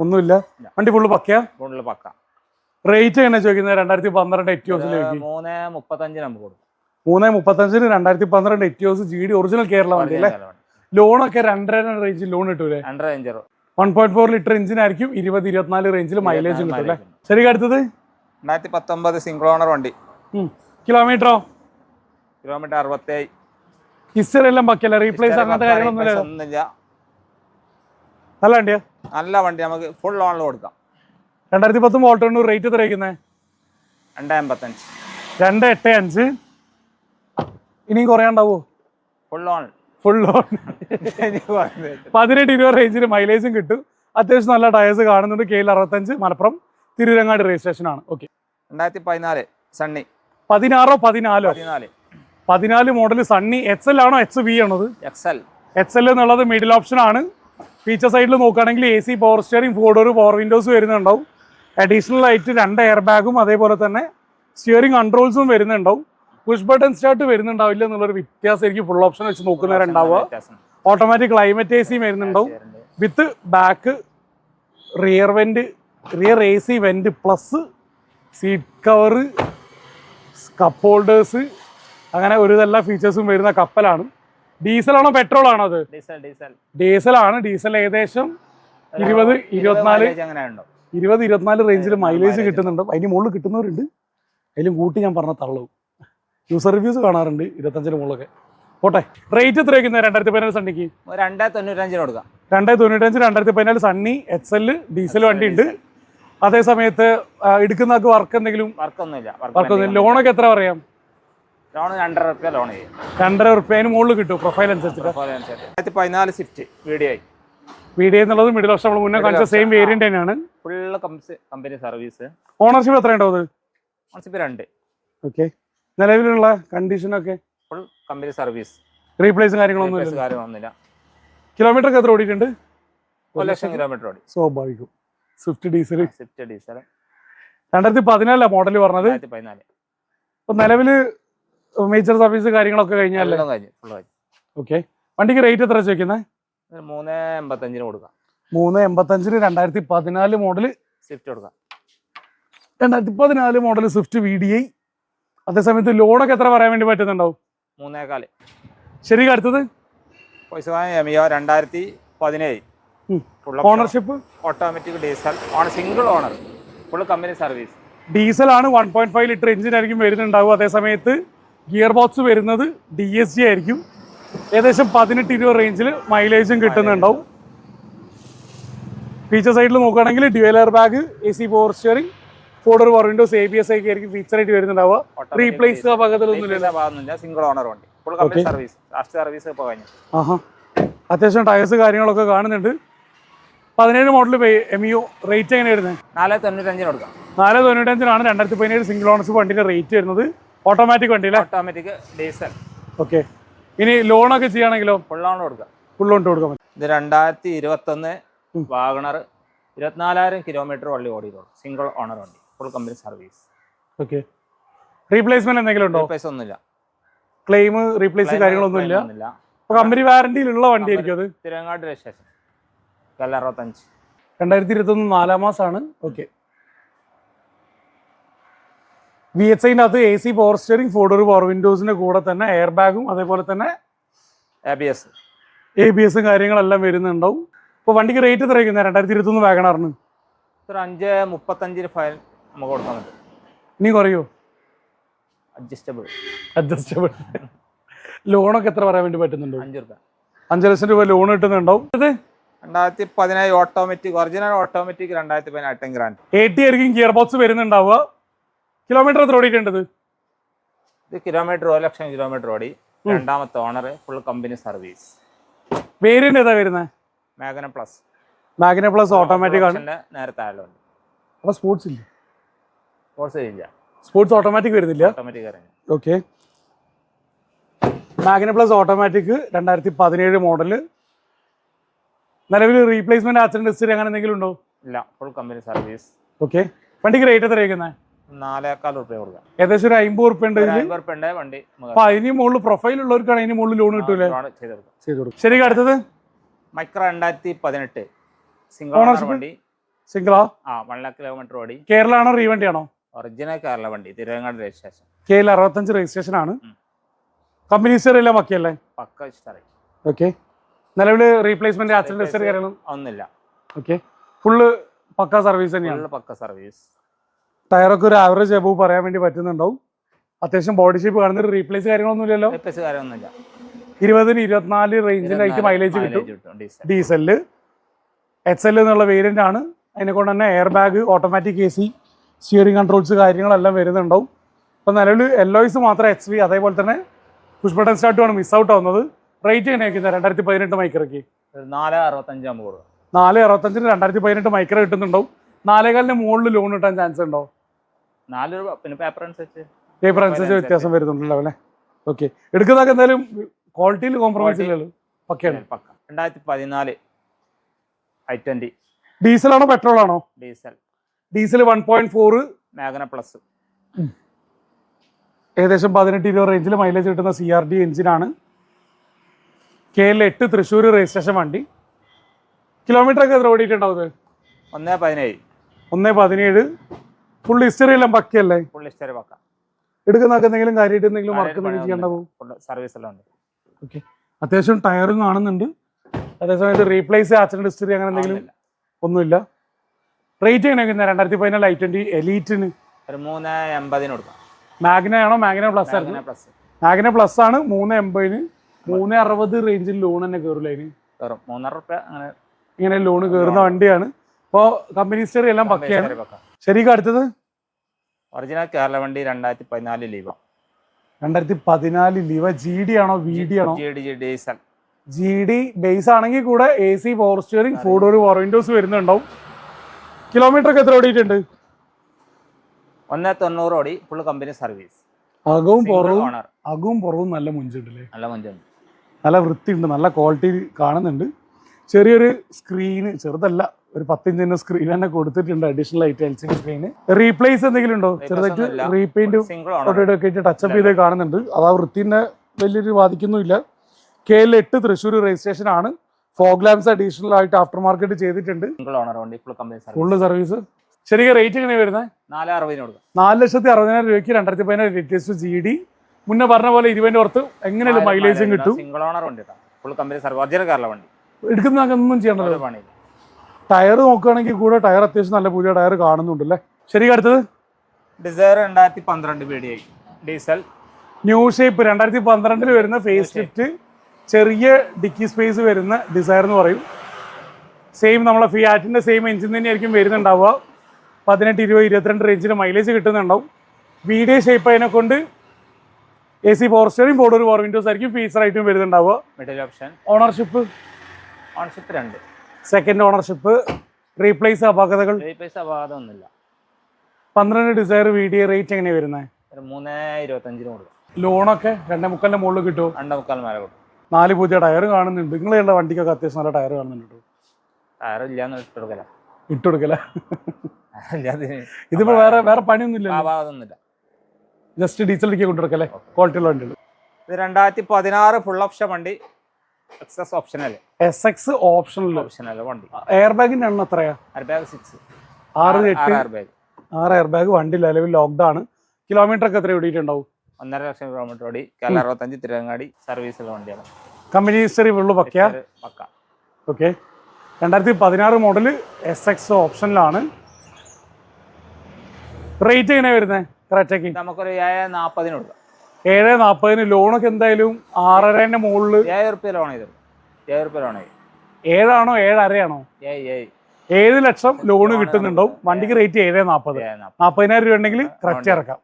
ഒന്നുമില്ല. വണ്ടി ഫുള്ള് പക്കയാ? ഫുള്ള് പക്ക. റേറ്റ് എങ്ങനെ ചോദിക്കുന്നത് രണ്ടായിരത്തി പന്ത്രണ്ട് എറ്റിയോസിലേക്ക് മൂന്ന് മുപ്പത്തഞ്ചിന് നമുക്ക് കൊടുക്കും. മൂന്ന് മുപ്പത്തഞ്ചിന് രണ്ടായിരത്തി പന്ത്രണ്ട് Etios G D original Kerala വണ്ടി അല്ലേ? ലോണൊക്കെ രണ്ടര റേഞ്ചിൽ ലോൺ കിട്ടൂലേ? വൺ പോയിന്റ് ഫോർ ലിറ്റർ എഞ്ചിനായിരിക്കും ഇരുപത് ഇരുപത്തിനാല് റേഞ്ചിൽ മൈലേജ് കിട്ടും അല്ലേ? ശരി അടുത്തത്? രണ്ടായിരത്തി പത്തൊമ്പത് സിംഗിൾ ഓണർ വണ്ടി കിലോമീറ്ററോ കിലോമീറ്റർ അറുപത്തേഴ്. ഹിസ്റ്ററി എല്ലാം പക്കല്ല റീപ്ലേസ് അങ്ങനത്തെ കാര്യങ്ങളൊന്നുമില്ല നല്ല വണ്ടിയാ? നല്ല വണ്ടി. നമുക്ക് ഫുൾ ഓണിൽ കൊടുക്കാം. രണ്ടായിരത്തി പത്തൊമ്പത് വോൾട്ട് എണ്ണൂറ് റേറ്റ് എത്ര വയ്ക്കുന്നത് രണ്ട് എൺപത്തഞ്ച് രണ്ട് എട്ട് അഞ്ച്. ഇനിയും കുറയാണ്ടാവോ ഫുൾ ഓൺ ഫുൾ ഓൺ പതിനെട്ട് ഇരുപത് റേഞ്ചിന് മൈലേജും കിട്ടും. അത്യാവശ്യം നല്ല ടയേഴ്സ് കാണുന്നുണ്ട്. കെ എൽ അറുപത്തഞ്ച് മലപ്പുറം തിരുവരങ്ങാട് രജിസ്ട്രേഷൻ ആണ്. ഓക്കെ രണ്ടായിരത്തി പതിനാല് സണ്ണി പതിനാറോ പതിനാലോ? പതിനാല്. പതിനാല് മോഡൽ സണ്ണി എക്സ് എൽ ആണോ എക്സ് വി ആണോ എക്സ് എൽ എക്സ് എൽ എന്നുള്ളത് മിഡിൽ ഓപ്ഷൻ ആണ്. ഫീച്ചർ സൈഡിൽ നോക്കുകയാണെങ്കിൽ A C power steering four door power windows വരുന്നുണ്ടാവും. Additional ആയിട്ട് രണ്ട് എയർ ബാഗും അതേപോലെ തന്നെ സ്റ്റിയറിംഗ് കൺട്രോൾസും വരുന്നുണ്ടാവും. പുഷ് ബട്ടൺ സ്റ്റാർട്ട് വരുന്നുണ്ടാവില്ല എന്നുള്ളൊരു വ്യത്യാസം എനിക്ക് ഫുൾ ഓപ്ഷൻ വെച്ച് നോക്കുന്നവരുണ്ടാവുക automatic climate A C വരുന്നുണ്ടാവും. With back rear vent rear A C vent plus seat cover cup holders അങ്ങനെ ഒരു എല്ലാ ഫീച്ചേഴ്സും വരുന്ന കപ്പലാണ്. ഡീസലാണോ പെട്രോൾ ആണോ അത്? ഡീസലാണ് ഡീസൽ ഏകദേശം ഇരുപത് ഇരുപത്തിനാല് ഇരുപത് ഇരുപത്തിനാല് റേഞ്ചിൽ മൈലേജ്. കിട്ടുന്നുണ്ട്. അതിന് മുകളിൽ കിട്ടുന്നവരുണ്ട്. അതിലും കൂട്ടി ഞാൻ പറഞ്ഞ തള്ളവും യൂസർ റിവ്യൂസ് കാണാറുണ്ട്. ഇരുപത്തഞ്ചിന് മുകളിലൊക്കെ. പോട്ടെ. റേറ്റ് എത്ര വയ്ക്കുന്നത് രണ്ടായിരത്തി പതിനാല് സണ്ണിക്ക്? രണ്ടായിരത്തി രണ്ടേ തൊണ്ണൂറ്റഞ്ചിന് കൊടുക്കാം. രണ്ടായിരത്തി തൊണ്ണൂറ്റഞ്ച് രണ്ടായിരത്തി പതിനാല് സണ്ണി എക്സ് എൽ ഡീസൽ വണ്ടി ഉണ്ട് അതേ സമയത്ത് എടുക്കുന്ന വർക്ക് എന്തെങ്കിലും? വർക്കൊന്നുമില്ല. വർക്ക് ലോണൊക്കെ എത്ര പറയാം? ലോൺ രണ്ടര റുപ്യ ലോൺ ചെയ്യും. രണ്ടര റുപ്യന് മുകളിൽ കിട്ടും പ്രൊഫൈൽ അനുസരിച്ചിട്ട്. രണ്ടായിരത്തി പതിനാല് സ്വിഫ്റ്റ് വീഡിയോ എന്നുള്ളത് മിഡിൽ ഓപ്ഷൻ നമ്മൾ മുന്നേ കാണിച്ച സെയിം വേരിയന്റ് തന്നെയാണ്. ഫുള്ള് കമ്പനി സർവീസ് ഓണർഷിപ്പ് എത്ര ഉണ്ടാവും ഓണർഷിപ്പ് രണ്ട്. ഓക്കെ നിലവിലുള്ള കണ്ടീഷനൊക്കെ? ഫുൾ കമ്പനി സർവീസ് റീപ്ലേസും കാര്യങ്ങളൊന്നും കാര്യമൊന്നുമില്ല. കിലോമീറ്റർ എത്ര ഓടിയിട്ടുണ്ട്? ഒരു ലക്ഷം. കിലോമീറ്റർ ഓടി. സ്വാഭാവികം. സ്വിഫ്റ്റ് ഡീസൽ സ്വിഫ്റ്റ് ഡീസൽ രണ്ടായിരത്തി പതിനാലാണ് മോഡൽ പറഞ്ഞത്? രണ്ടായിരത്തി പതിനാല് ഇപ്പൊ നിലവിൽ മേജർ സർവീസ് കാര്യങ്ങളൊക്കെ കഴിഞ്ഞാലേ എല്ലാം കഴിഞ്ഞു ഫുൾ കഴിഞ്ഞു. ഓക്കെ വണ്ടിക്ക് റേറ്റ് എത്ര ചോദിക്കുന്നത് ഒരു മൂന്ന് എൺപത്തഞ്ചിന് കൊടുക്കാം. മൂന്ന് എൺപത്തഞ്ചിന് രണ്ടായിരത്തി പതിനാല് മോഡൽ സ്വിഫ്റ്റ് കൊടുക്കാം. രണ്ടായിരത്തി പതിനാല് model Swift V D I അതേസമയത്ത് ലോണൊക്കെ എത്ര പറയാൻ വേണ്ടി പറ്റുന്നുണ്ടാവും? മൂന്നേകാൽ. ശരി അടുത്തത്? പൈസ എമിയോ രണ്ടായിരത്തി പതിനേഴ്. Ownership automatic diesel single owner full company service diesel ആണ് one point five litre engine ആയിരിക്കും വരുന്നുണ്ടാവും അതേസമയത്ത് ഗിയർ ബോക്സ് വരുന്നത് ഡി എസ് ജി ആയിരിക്കും. ഏകദേശം പതിനെട്ട് ഇരുപത് റേഞ്ചിൽ മൈലേജും കിട്ടുന്നുണ്ടാവും. ഫീച്ചർ സൈഡിൽ നോക്കുകയാണെങ്കിൽ dual air bag A C power steering four door windows A B S ഒക്കെ ആയിരിക്കും ഫീച്ചർ ആയിട്ട് വരുന്നുണ്ടാവുക. റീപ്ലേസ് ഭാഗമൊന്നുമില്ല. സിംഗിൾ ഓണർ വണ്ടി. സർവീസ് ലാസ്റ്റ് സർവീസ് ഇപ്പോൾ കഴിഞ്ഞു. ആഹാ. അത്യാവശ്യം ടയേഴ്സ് കാര്യങ്ങളൊക്കെ കാണുന്നുണ്ട്. പതിനേഴ് മോഡൽ എം യു റേറ്റ് എങ്ങനെ വരുന്നത് നാല് തൊണ്ണൂറ്റഞ്ചിന് കൊടുക്കാം. നാല് തൊണ്ണൂറ്റഞ്ചിനാണ് രണ്ടായിരത്തി പതിനേഴ് സിംഗിൾ ഓണർസ് വണ്ടിയുടെ റേറ്റ് വരുന്നത്. ഓട്ടോമാറ്റിക് വണ്ടി ഓട്ടോമാറ്റിക് ഡീസൽ ഓക്കെ ഇനി ലോണൊക്കെ ചെയ്യുകയാണെങ്കിലോ? ഫുൾ ലോൺ കൊടുക്കാം. ഫുൾ ലോൺ കൊടുക്കാം ഇത് രണ്ടായിരത്തി ഇരുപത്തൊന്ന്. വാഗണർ ഇരുപത്തിനാലായിരം കിലോമീറ്റർ വള്ളി ഓടിയിട്ടുള്ളൂ സിംഗിൾ ഓണർ വണ്ടി. Full company service okay replacement എന്തെങ്കിലും ഉണ്ടോ? റീപ്ലേസ് ഒന്നുമില്ല. ക്ലെയിം റീപ്ലേസ് കാര്യങ്ങളൊന്നുമില്ല. ഇല്ല അപ്പൊ കമ്പനി വാറണ്ടിയിലുള്ള വണ്ടി ആയിരിക്കും അത്? തിരുവങ്ങാട് രജിസ്ട്രേഷൻ. കല്ല അറുപത്തഞ്ച്. രണ്ടായിരത്തി ഇരുപത്തൊന്ന് നാലാം മാസമാണ്. ഓക്കെ വി എച്ച് ഐന്റെ അകത്ത് A C power steering four door power വിൻഡോസിന്റെ കൂടെ തന്നെ എയർ ബാഗും അതേപോലെ തന്നെ A B S A B എസും കാര്യങ്ങളെല്ലാം വരുന്നുണ്ടാവും. ഇപ്പോൾ വണ്ടിക്ക് റേറ്റ് എത്ര വയ്ക്കുന്നത്? രണ്ടായിരത്തി ഇരുപത്തൊന്ന് വാഗണറിന്. ഒരു അഞ്ച് മുപ്പത്തഞ്ചിന് ഫയൽ നമുക്ക് കൊടുക്കാൻ പറ്റും. ഇനി കുറയോ. അഡ്ജസ്റ്റബിൾ അഡ്ജസ്റ്റബിൾ ലോണൊക്കെ എത്ര പറയാൻ വേണ്ടി പറ്റുന്നുണ്ടോ? അഞ്ച് രൂപ അഞ്ച് ലക്ഷം രൂപ ലോൺ കിട്ടുന്നുണ്ടാവും. രണ്ടായിരത്തി പതിനേഴ് ഓട്ടോമാറ്റിക് ഒറിജിനൽ ഓട്ടോമാറ്റിക് രണ്ടായിരത്തി പതിനെട്ട് ഗ്രാൻഡ് എ ടി ആയിരിക്കും ഗിയർ ബോക്സ് വരുന്നുണ്ടാവുക. കിലോമീറ്റർ എത്ര ഓടിയിട്ടുണ്ട് ഇത്? കിലോമീറ്റർ ഒരു ലക്ഷം കിലോമീറ്റർ ഓടി. രണ്ടാമത്തെ owner full company service variant ഏതാ വരുന്നത് Magna plus Magna plus automatic ആണ്. നേരത്തെ ആയാലും അപ്പൊ സ്പോർട്സ് ഇല്ല? ഫോഴ്സ് ഇല്ല സ്പോർട്സ് ഓട്ടോമാറ്റിക് വരുന്നില്ല? Automatic okay Magna plus automatic രണ്ടായിരത്തി പതിനേഴ് മോഡൽ നിലവിൽ റീപ്ലേസ്മെന്റ് ആക്സിഡന്റ് ഹിസ്റ്ററി അങ്ങനെ എന്തെങ്കിലും ഉണ്ടോ? ഇല്ല ഫുൾ കമ്പനി സർവീസ് ഓക്കെ വണ്ടിക്ക് റേറ്റ് എത്ര വയ്ക്കുന്നത് നാലേക്കാൽ റുപ്യ കൊടുക്കാം. ഏകദേശം ഒരു അമ്പത് ഉണ്ട് വണ്ടി നമുക്ക് അപ്പൊ അതിന് മുകളിൽ പ്രൊഫൈൽ ഉള്ളവർക്കാണ് അതിന് മുകളിൽ ലോൺ കിട്ടൂലേ? ലോൺ ചെയ്ത് കൊടുക്കാം. ചെയ്ത് കൊടുക്കും. ശരി അടുത്തത്? മൈക്രോ രണ്ടായിരത്തി പതിനെട്ട് സിംഗിൾ വണ്ടി. സിംഗിളാ ആ? വൺ ലാക്ക് കിലോമീറ്റർ ഓടി. കേരള ആണോ റീവണ്ടി ആണോ ഒറിജിനൽ കേരള വണ്ടി തിരുവനന്തപുരം രജിസ്ട്രേഷൻ. കെ എൽ അറുപത്തഞ്ച് രജിസ്ട്രേഷൻ ആണ്. കമ്പനി ഹിസ്റ്ററി എല്ലാം ബാക്കിയല്ലേ പക്ക ഇഷ്ടമായി ഓക്കെ നിലവിൽ റീപ്ലേസ്മെന്റ് ആക്സിഡന്റ് ഹിസ്റ്ററി കാര്യങ്ങളും? ഒന്നുമില്ല. ഓക്കെ ഫുള്ള് പക്ക സർവീസ് തന്നെയാണ് പക്ക സർവീസ് ടയറൊക്കെ ഒരു ആവറേജ് എബവ് പറയാൻ വേണ്ടി പറ്റുന്നുണ്ടാവും. അത്യാവശ്യം ബോഡി ഷേപ്പ് കാണുന്ന റീപ്ലേസ് കാര്യങ്ങളൊന്നും ഇല്ലല്ലോ കാര്യമൊന്നുമില്ല. ഇരുപതിന് ഇരുപത്തിനാല് ആയിട്ട് മൈലേജ് കിട്ടും. ഡീസൽ ഡീസലിൽ എക്സ് എൽ എന്നുള്ള വേരിയന്റ് ആണ്. അതിനെ കൊണ്ട് തന്നെ air bag automatic A C steering controls കാര്യങ്ങളെല്ലാം വരുന്നുണ്ടാവും. അപ്പോൾ നിലവിൽ എല്ലോയ്സ് മാത്രം എച്ച് വി അതേപോലെ തന്നെ പുഷ് ബട്ടൺ സ്റ്റാർട്ടുമാണ് മിസ് ഔട്ട് ആവുന്നത്. റേറ്റ് എങ്ങനെ വയ്ക്കുന്നത് രണ്ടായിരത്തി പതിനെട്ട് മൈക്രയ്ക്ക് നാല് അറുപത്തഞ്ച് അമ്പത് നാല് അറുപത്തഞ്ചിന് രണ്ടായിരത്തി പതിനെട്ട് മൈക്ര കിട്ടുന്നുണ്ടാവും. നാലേകാലിന് മുകളിൽ ലോൺ കിട്ടാൻ ചാൻസ് ഉണ്ടോ? നാല് രൂപ പിന്നെ പേപ്പർ അനുസരിച്ച്. പേപ്പർ അനുസരിച്ച് വ്യത്യാസം വരുന്നുണ്ടല്ലോ അല്ലേ? ഓക്കെ എടുക്കുന്നതൊക്കെ എന്തായാലും ക്വാളിറ്റിയിൽ കോംപ്രമൈസ്. ഇല്ലല്ലോ. പക്കയാണ്. പക്ക. രണ്ടായിരത്തി പതിനാല് ഐ ട്വന്റി ഡീസലാണോ പെട്രോളാണോ diesel diesel one point four Magna plus ഏകദേശം പതിനെട്ട് ഇരുപത് റേഞ്ചിൽ മൈലേജ് കിട്ടുന്ന സി ആർ ഡി എഞ്ചിനാണ് കെ എൽ എട്ട് തൃശ്ശൂർ രജിസ്ട്രേഷൻ വണ്ടി. കിലോമീറ്റർ ഒക്കെ എത്ര ഓടിയിട്ടുണ്ടാവും ഒന്നേ പതിനേഴ്. ഒന്നേ പതിനേഴ്. ഫുൾ ഹിസ്റ്ററി എല്ലാം പക്കയല്ലേ? ഫുൾ ഹിസ്റ്ററി പക്ക. എടുക്കുന്നൊക്കെ എന്തെങ്കിലും കാര്യമായിട്ട് എന്തെങ്കിലും വർക്ക് ചെയ്യേണ്ട പോകും സർവീസ് എല്ലാം ഉണ്ട്. ഓക്കെ അത്യാവശ്യം ടയറും കാണുന്നുണ്ട്. അതേസമയത്ത് റീപ്ലേസ് ആക്സിഡന്റ് ഹിസ്റ്ററി അങ്ങനെ എന്തെങ്കിലും ഒന്നുമില്ല. റേറ്റ് എങ്ങനെയാണ് രണ്ടായിരത്തി പതിനാല് ഐ ട്വന്റി എലീറ്റിന് ഒരു മൂന്ന് എൺപതിന് കൊടുക്കാം. മാഗ്ന ആണോ? മാഗ്ന പ്ലസ് ആയിരുന്നു മാഗ്ന പ്ലസ് മാഗ്ന പ്ലസ് ആണ്. മൂന്ന് എൺപതിന്. മൂന്ന് അറുപത് റേഞ്ചിൽ ലോൺ തന്നെ കയറില്ല അതിന് വെറും മൂന്നര റുപ്യ അങ്ങനെ ഇങ്ങനെ ലോൺ. കയറുന്ന വണ്ടിയാണ്. ഇപ്പോൾ കമ്പനി ഹിസ്റ്ററി എല്ലാം പക്കയാണ്. ശരിക്കും അടുത്തത്? ഒറിജിനൽ കേരള വണ്ടി രണ്ടായിരത്തി പതിനാല് ലീവ രണ്ടായിരത്തി പതിനാല് ലീവ ജി ഡി ആണോ വി ഡി ആണോ G D G diesel G D base ആണെങ്കിൽ കൂടെ A C power steering four door power windows വരുന്നുണ്ടാവും. Kilometre ഒക്കെ എത്ര ഓടിയിട്ടുണ്ട്? ഒന്നേ തൊണ്ണൂറ് ഓടി ഫുൾ കമ്പനി സർവീസ് അകവും പുറവും അകവും പുറവും നല്ല മുഞ്ചുണ്ടല്ലേ നല്ല മുഞ്ചുണ്ട്. നല്ല വൃത്തിയുണ്ട് നല്ല ക്വാളിറ്റി കാണുന്നുണ്ട്. ചെറിയൊരു സ്ക്രീന് ചെറുതല്ല ഒരു പത്തിഞ്ചിന്റെ സ്ക്രീൻ തന്നെ കൊടുത്തിട്ടുണ്ട് അഡീഷണൽ ആയിട്ട് L C D screen replace എന്തെങ്കിലും ഉണ്ടോ? ചെറുതായിട്ട് റീപെയിന്റ് ഒക്കെ ആയിട്ട് ടച്ചപ്പ് ചെയ്ത് കാണുന്നുണ്ട്. അത് ആ വൃത്തിനെ വലിയൊരു ബാധിക്കുന്നുമില്ല. കെ എൽ എട്ട് തൃശ്ശൂർ രജിസ്ട്രേഷൻ ആണ്. ഫോഗ് ലാംസ് അഡീഷണൽ ആയിട്ട് ആഫ്റ്റർ മാർക്കറ്റ് ചെയ്തിട്ടുണ്ട് ഫുള്ള് സർവീസ് ശരിക്കും റേറ്റ് എങ്ങനെയാണ് വരുന്നത് നാല് അറുപതിന് കൊടുക്കാം. നാല് ലക്ഷത്തി അറുപതിനായിരം രൂപയ്ക്ക് രണ്ടായിരത്തി പതിനായിരം ലേറ്റസ്റ്റ് ജി ഡി മുന്നേ പറഞ്ഞ പോലെ ഇരുപതിന്റെ പുറത്ത് എങ്ങനെയാണ് മൈലേജും കിട്ടും? സിംഗിൾ ഓണർ വണ്ടി full company service original Kerala വണ്ടി. എടുക്കുന്ന ഒന്നും ചെയ്യണ്ടല്ലോ? പണിയില്ല. ടയർ നോക്കുകയാണെങ്കിൽ കൂടെ ടയർ അത്യാവശ്യം നല്ല പുതിയ ടയർ കാണുന്നുണ്ട് അല്ലേ ശരി അടുത്തത് ഡിസയർ രണ്ടായിരത്തി പന്ത്രണ്ട് ഡീസൽ ന്യൂ ഷേപ്പ് രണ്ടായിരത്തി പന്ത്രണ്ടിൽ വരുന്ന ഫേസ് ലിഫ്റ്റ് ചെറിയ ഡിക്കി സ്പേസ് വരുന്ന ഡിസയർ എന്ന് പറയും. സെയിം നമ്മളെ ഫിയാറ്റിന്റെ സെയിം എഞ്ചിൻ തന്നെയായിരിക്കും വരുന്നുണ്ടാവുക. പതിനെട്ട് ഇരുപത് ഇരുപത്തിരണ്ട് റേഞ്ചിൽ മൈലേജ് കിട്ടുന്നുണ്ടാവും. വീഡിയോ ഷേപ്പ് അതിനെ കൊണ്ട് A C four steering four ഒരു ഫോർ വിൻഡോസ് ആയിരിക്കും ഫീച്ചർ ആയിട്ടും വരുന്നുണ്ടാവുക. മിഡിൽ ഓപ്ഷൻ ഓണർഷിപ്പ് ഓണർഷിപ്പ് രണ്ട്. സെക്കൻഡ് ഓണർഷിപ്പ് റീപ്ലേസ് അപാകതകൾ. റീപ്ലേസ് അപാകത ഒന്നുമില്ല. പന്ത്രണ്ട് ഡിസയർ വീഡിയോ റേറ്റ് എങ്ങനെയാണ് വരുന്നത്? മൂന്ന് ഇരുപത്തഞ്ചിന് കൊടുക്കും. ലോണൊക്കെ രണ്ടേ മുക്കാലിന്റെ മുകളിൽ കിട്ടുമോ? രണ്ടേ മുക്കാൽ മേലെ കൊടുക്കും. നാല് പുതിയ ടയർ കാണുന്നുണ്ട്. നിങ്ങളുള്ള വണ്ടിക്കൊക്കെ അത്യാവശ്യം നല്ല ടയർ കാണുന്നുണ്ട് കേട്ടോ ടയർ ഇല്ലാന്ന് ഇട്ട് കൊടുക്കല ഇട്ടുകൊടുക്കല ഇതിപ്പോ വേറെ വേറെ പണിയൊന്നും ഇല്ല ജസ്റ്റ് ഡീസൽ അടിക്കാൻ കൊണ്ടുകൊടുക്കല്ലേ? ക്വാളിറ്റി ഉള്ള വണ്ടികൾ. ഇത് രണ്ടായിരത്തി പതിനാറ് ഫുൾ ഓപ്ഷൻ വണ്ടി excess optional S X optional optional വണ്ടി? എയർ ബാഗിന്റെ എണ്ണം എത്രയാ? എയർ ബാഗ് സിക്സ് ആറ് എട്ട് എയർ ബാഗ് ആറ് എയർ ബാഗ് വണ്ടി നിലവിൽ ലോക്ക്ഡ് ആണ്. കിലോമീറ്റർ ഒക്കെ എത്ര ഓടിയിട്ടുണ്ടാവും? ഒന്നര ലക്ഷം കിലോമീറ്റർ ഓടി കേരള അറുപത്തഞ്ച് തിരുവങ്ങാടി സർവീസുള്ള വണ്ടിയാണ്. കമ്പനി ഹിസ്റ്ററി ഫുള്ള് പക്കയാ പക്ക. ഓക്കെ രണ്ടായിരത്തി പതിനാറ് മോഡൽ എസ് എക്സ് ഓപ്ഷനിലാണ് റേറ്റ് എങ്ങനെ വരുന്നത് കറക്റ്റേക്ക് നമുക്കൊരു ഏഴ് നാൽപ്പതിന് കൊടുക്കാം. ഏഴ് നാൽപ്പതിന് ലോണൊക്കെ എന്തായാലും ആറരേന്റെ മുകളിൽ ഏഴ് റുപ്യ ലോൺ ചെയ്തു. ഏഴ് റുപ്യ ലോൺ ചെയ്തു. ഏഴാണോ ഏഴരയാണോ ഏഴ് ലക്ഷം ലോണ് കിട്ടുന്നുണ്ടാവും. വണ്ടിക്ക് റേറ്റ് ഏഴ് നാൽപ്പത് നാൽപ്പതിനായിരം രൂപ ഉണ്ടെങ്കിൽ കറക്റ്റ് ഇറക്കാം.